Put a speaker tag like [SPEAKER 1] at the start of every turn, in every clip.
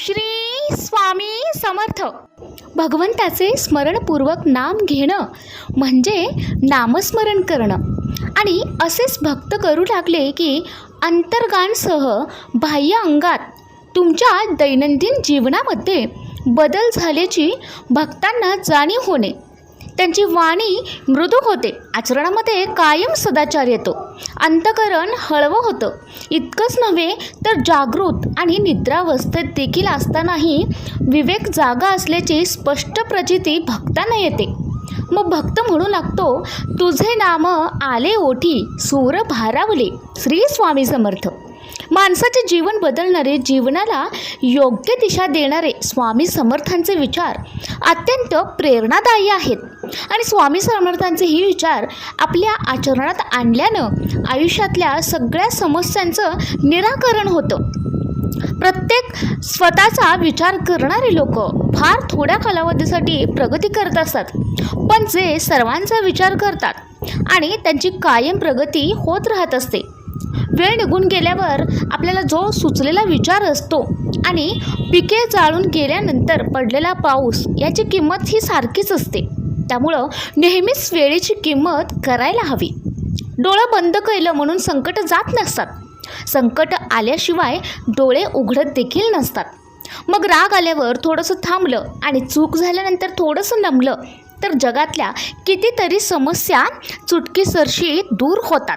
[SPEAKER 1] श्री स्वामी समर्थ. भगवंताचे स्मरणपूर्वक नाम घेणं म्हणजे नामस्मरण करणं. आणि असेच भक्त करू लागले की अंतर्गानसह बाह्य अंगात तुमच्या दैनंदिन जीवनामध्ये बदल झाल्याची भक्तांना जाणीव होणे. त्यांची वाणी मृदू होते. आचरणामध्ये कायम सदाचार येतो. अंतकरण हळवं होतं. इतकंच नव्हे तर जागृत आणि निद्रावस्थेत देखील असतानाही विवेक जागा असल्याची स्पष्ट प्रचिती भक्तांना येते. मग भक्त म्हणू लागतो तुझे नाम आले ओठी सूर भारावले. श्री स्वामी समर्थ. माणसाचे जीवन बदलणारे जीवनाला योग्य दिशा देणारे स्वामी समर्थांचे विचार अत्यंत प्रेरणादायी आहेत. आणि स्वामी समर्थांचे हे विचार आपल्या आचरणात आणल्यानं आयुष्यातल्या सगळ्या समस्यांचं निराकरण होतं. प्रत्येक स्वतःचा विचार करणारे लोक फार थोड्या कालावधीसाठी प्रगती करत असतात. पण जे सर्वांचा विचार करतात आणि त्यांची कायम प्रगती होत राहत असते वेळ निघून गेल्यावर आपल्याला जो सुचलेला विचार असतो आणि पिके जाळून गेल्यानंतर पडलेला पाऊस याची किंमत ही सारखीच असते. त्यामुळं नेहमीच वेळेची किंमत करायला हवी. डोळं बंद केलं म्हणून संकट जात नसतात. संकट आल्याशिवाय डोळे उघडत देखील नसतात. मग राग आल्यावर थोडंसं थांबलं आणि चूक झाल्यानंतर थोडंसं नमलं तर जगातल्या कितीतरी समस्या चुटकीसरशी दूर होतात.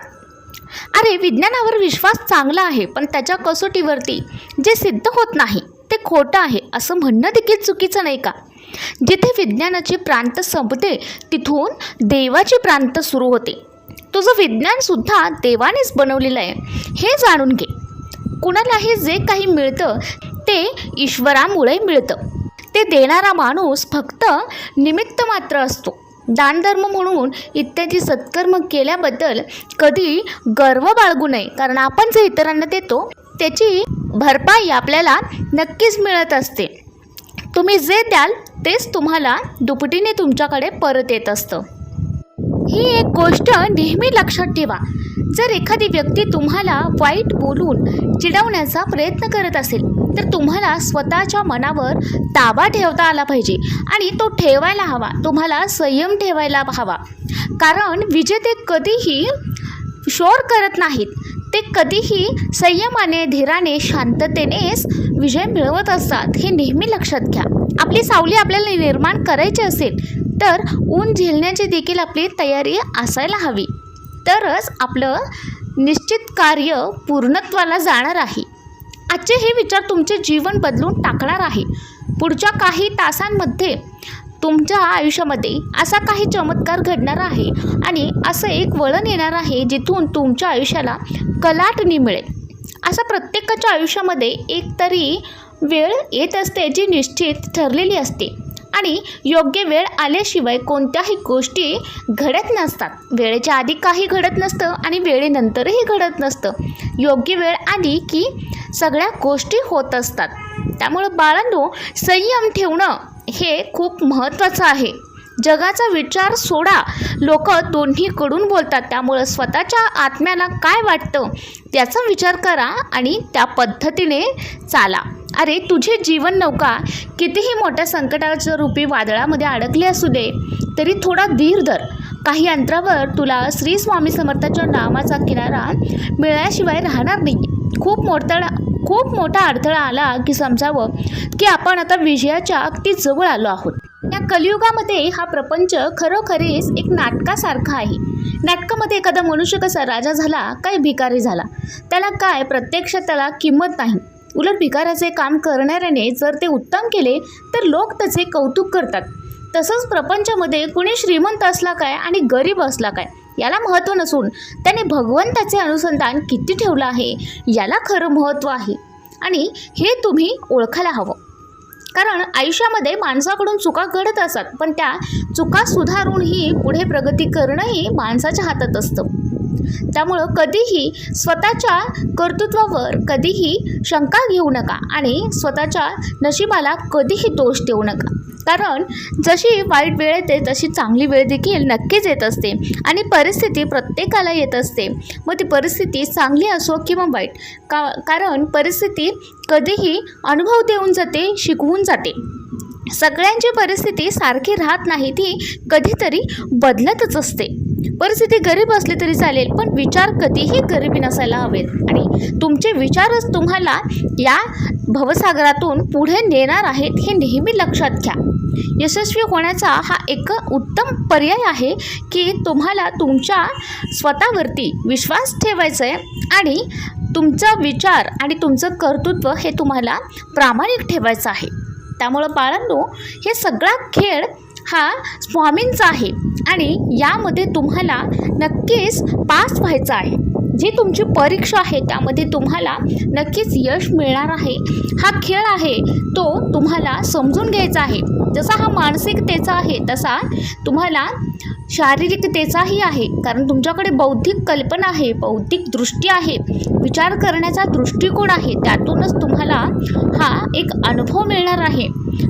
[SPEAKER 1] अरे विज्ञानावर विश्वास चांगला आहे पण त्याच्या कसोटीवरती जे सिद्ध होत नाही ते खोटं आहे असं म्हणणं देखील चुकीचं नाही का? जिथे विज्ञानाची प्रांत संपते तिथून देवाची प्रांत सुरू होते. तुझं विज्ञानसुद्धा देवानेच बनवलेलं आहे हे जाणून घे. कुणालाही जे काही मिळतं ते ईश्वरामुळे मिळतं. ते देणारा माणूस फक्त निमित्त मात्र असतो. दानधर्म म्हणून इत्यादी सत्कर्म केल्याबद्दल कधी गर्व बाळगू नये. कारण आपण जे इतरांना देतो त्याची भरपाई आपल्याला नक्कीच मिळत असते. तुम्ही जे द्याल तेच तुम्हाला दुपटीने तुमच्याकडे परत येत असतं. ही एक गोष्ट नेहमी लक्षात ठेवा. जर एखादी व्यक्ती तुम्हाला वाईट बोलून चिडवण्याचा प्रयत्न करत असेल तर तुम्हाला स्वतःच्या मनावर ताबा ठेवता आला पाहिजे आणि तो ठेवायला हवा. तुम्हाला संयम ठेवायला हवा. कारण विजेते कधीही शोर करत नाहीत. ते कधीही संयमाने धीराने शांततेनेच विजय मिळवत असतात. हे नेहमी लक्षात घ्या. आपली सावली आपल्याला निर्माण करायची असेल तर ऊन झेलण्याची देखील आपली तयारी असायला हवी. तरच आपलं निश्चित कार्य पूर्णत्वाला जाणार आहे. आजचे हे विचार तुमचे जीवन बदलून टाकणार आहे. पुढच्या काही तासांमध्ये तुमच्या आयुष्यामध्ये असा काही चमत्कार घडणार आहे आणि असं एक वळण येणार आहे जिथून तुमच्या आयुष्याला कलाटणी मिळेल. असा प्रत्येकाच्या आयुष्यामध्ये एक तरी वेळ येत असते जी निश्चित ठरलेली असते. आणि योग्य वेळ आल्याशिवाय कोणत्याही गोष्टी घडत नसतात. वेळेच्या आधी काही घडत नसतं आणि वेळेनंतरही घडत नसतं. योग्य वेळ आली की सगळ्या गोष्टी होत असतात. त्यामुळं बाळांनो संयम ठेवणं हे खूप महत्त्वाचं आहे. जगाचा विचार सोडा. लोक दोन्हीकडून बोलतात. त्यामुळं स्वतःच्या आत्म्याला काय वाटतं त्याचा विचार करा आणि त्या पद्धतीने चाला. अरे तुझे जीवन नौका कितीही मोठ्या संकटाच्या रूपी वादळामध्ये अडकली असू दे तरी थोडा धीर धर. काही अंतरावर तुला श्री स्वामी समर्थाच्या नामाचा किनारा मिळाल्याशिवाय राहणार नाही खूप मोठा खूप मोठा अडथळा आला की समजावं की आपण आता विजयाच्या अगदी जवळ आलो आहोत. या कलियुगामध्ये हा प्रपंच खरोखरीच एक नाटकासारखा आहे. नाटकामध्ये एखादा मनुष्य कसा राजा झाला काय भिकारी झाला त्याला काय प्रत्यक्षात त्याला किंमत नाही. उलट भिकाराचे काम करणाऱ्याने जर ते उत्तम केले तर लोक त्याचे कौतुक करतात. तसंच प्रपंचामध्ये कुणी श्रीमंत असला काय आणि गरीब असला काय याला महत्त्व नसून त्याने भगवंताचे अनुसंधान किती ठेवलं आहे याला खरं महत्त्व आहे. आणि हे तुम्ही ओळखायला हवं. कारण आयुष्यामध्ये माणसाकडून चुका घडत असतात पण त्या चुका सुधारूनही पुढे प्रगती करणंही माणसाच्या हातात असतं. त्यामुळं कधीही स्वतःच्या कर्तृत्वावर कधीही शंका घेऊ नका आणि स्वतःच्या नशिबाला कधीही दोष देऊ नका. कारण जशी वाईट वेळ येते तशी चांगली वेळ देखील नक्कीच येत असते आणि परिस्थिती प्रत्येकाला येत असते. मग ती परिस्थिती चांगली असो किंवा वाईट का कारण परिस्थिती कधीही अनुभव देऊन जाते शिकवून जाते. सगळ्यांची परिस्थिती सारखी राहत नाही ती कधीतरी बदलतच असते. परिस्थिती गरीब असली तरी चालेल पण विचार कधीही गरिबी नसायला हवेत. आणि तुमचे विचारच तुम्हाला या भवसागरातून पुढे नेणार आहेत हे नेहमी लक्षात घ्या. यशस्वी होण्याचा हा एक उत्तम पर्याय आहे की तुम्हाला तुमच्या स्वतःवरती विश्वास ठेवायचा आहे आणि तुमचा विचार आणि तुमचं कर्तृत्व हे तुम्हाला प्रामाणिक ठेवायचं आहे. त्यामुळं बाळांनो हे सगळा खेळ हा स्वामींचा आहे. आणि यामध्ये तुम्हाला नक्कीच पास व्हायचं आहे. जी तुमची परीक्षा आहे त्यामध्ये तुम्हाला नक्कीच यश मिळणार आहे. हा खेळ आहे तो तुम्हाला समजून घ्यायचा आहे. जसा हा मानसिकतेचा आहे तसा तुम्हाला शारीरिकतेचाही आहे. कारण तुमच्याकडे बौद्धिक कल्पना आहे बौद्धिक दृष्टी आहे. विचार करण्याचा दृष्टिकोन आहे त्यातूनच तुम्हाला हा एक अनुभव मिळणार आहे.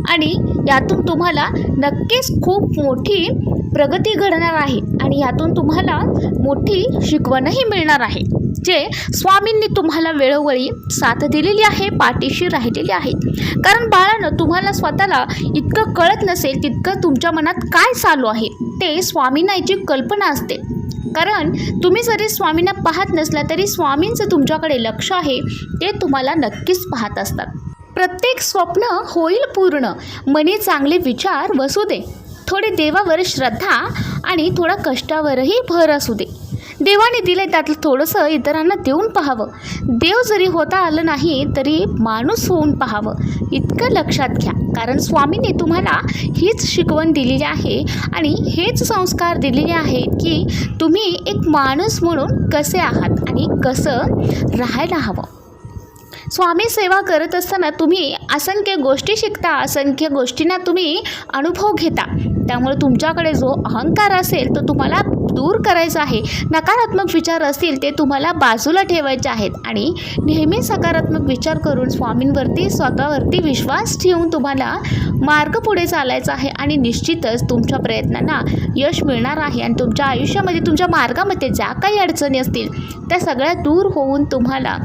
[SPEAKER 1] आणि यातून तुम्हाला नक्कीच खूप मोठी प्रगती घडणार आहे आणि यातून तुम्हाला मोठी शिकवणही मिळणार आहे जे स्वामींनी तुम्हाला वेळोवेळी साथ दिलेली आहे पाठीशी राहिलेली आहे. कारण बाळानं तुम्हाला स्वतःला इतकं कळत नसेल तितकं तुमच्या मनात काय चालू आहे ते स्वामींना याची कल्पना असते. कारण तुम्ही जरी स्वामींना पाहत नसला तरी स्वामींचं तुमच्याकडे लक्ष आहे ते तुम्हाला नक्कीच पाहत असतात. प्रत्येक स्वप्न होईल पूर्ण. मनी चांगले विचार वसू दे. थोडे देवावर श्रद्धा आणि थोडा कष्टावरही भर असू दे. देवाने दिले त्यातलं थोडंसं इतरांना देऊन पाहावं. देव जरी होता आलं नाही तरी माणूस होऊन पाहावं. इतकं लक्षात घ्या. कारण स्वामीने तुम्हाला हीच शिकवण दिलेली आहे आणि हेच संस्कार दिलेले आहेत की तुम्ही एक माणूस म्हणून कसे आहात आणि कसं राहायला हवं. स्वामी सेवा करत असताना तुम्ही असंख्य गोष्टी शिकता असंख्य गोष्टींना तुम्ही अनुभव घेता. त्यामुळे तुमच्याकडे जो अहंकार असेल तो तुम्हाला दूर करायचा आहे. नकारात्मक विचार असतील ते तुम्हाला बाजूला ठेवायचे आहेत. आणि नेहमी सकारात्मक विचार करून स्वामींवरती स्वतःवरती विश्वास ठेवून तुम्हाला मार्ग पुढे चालायचा आहे आणि निश्चितच तुमच्या प्रयत्नांना यश मिळणार आहे आणि तुमच्या आयुष्यामध्ये तुमच्या मार्गामध्ये ज्या काही अडचणी असतील त्या सगळ्या दूर होऊन तुम्हाला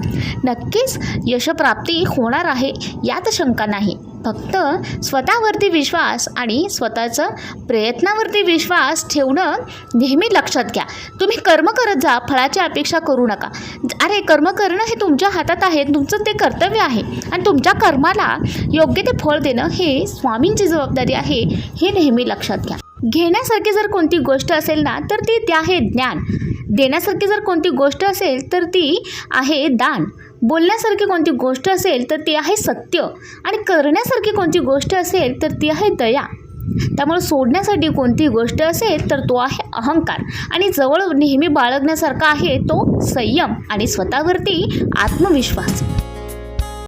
[SPEAKER 1] नक्कीच यशप्राप्ती होणार आहे यात शंका नाही. फक्त स्वतःवरती विश्वास आणि स्वतःचं प्रयत्नावरती विश्वास ठेवणं नेहमी लक्षात घ्या. तुम्ही कर्म करत जा फळाची अपेक्षा करू नका. अरे कर्म करणं हे तुमच्या हातात आहे तुमचं ते कर्तव्य आहे आणि तुमच्या कर्माला योग्य ते फळ देणं हे स्वामींची जबाबदारी आहे हे नेहमी लक्षात घ्या. घेण्यासारखी जर कोणती गोष्ट असेल ना तर ती ते आहे ज्ञान. देण्यासारखी जर कोणती गोष्ट असेल तर ती आहे दान. बोलण्यासारखी कोणती गोष्ट असेल तर ती आहे सत्य आणि करण्यासारखी कोणती गोष्ट असेल तर ती आहे दया. त्यामुळे सोडण्यासाठी कोणती गोष्ट असेल तर तो आहे अहंकार आणि जवळ नेहमी बाळगण्यासारखा आहे तो संयम आणि स्वतःवरती आत्मविश्वास.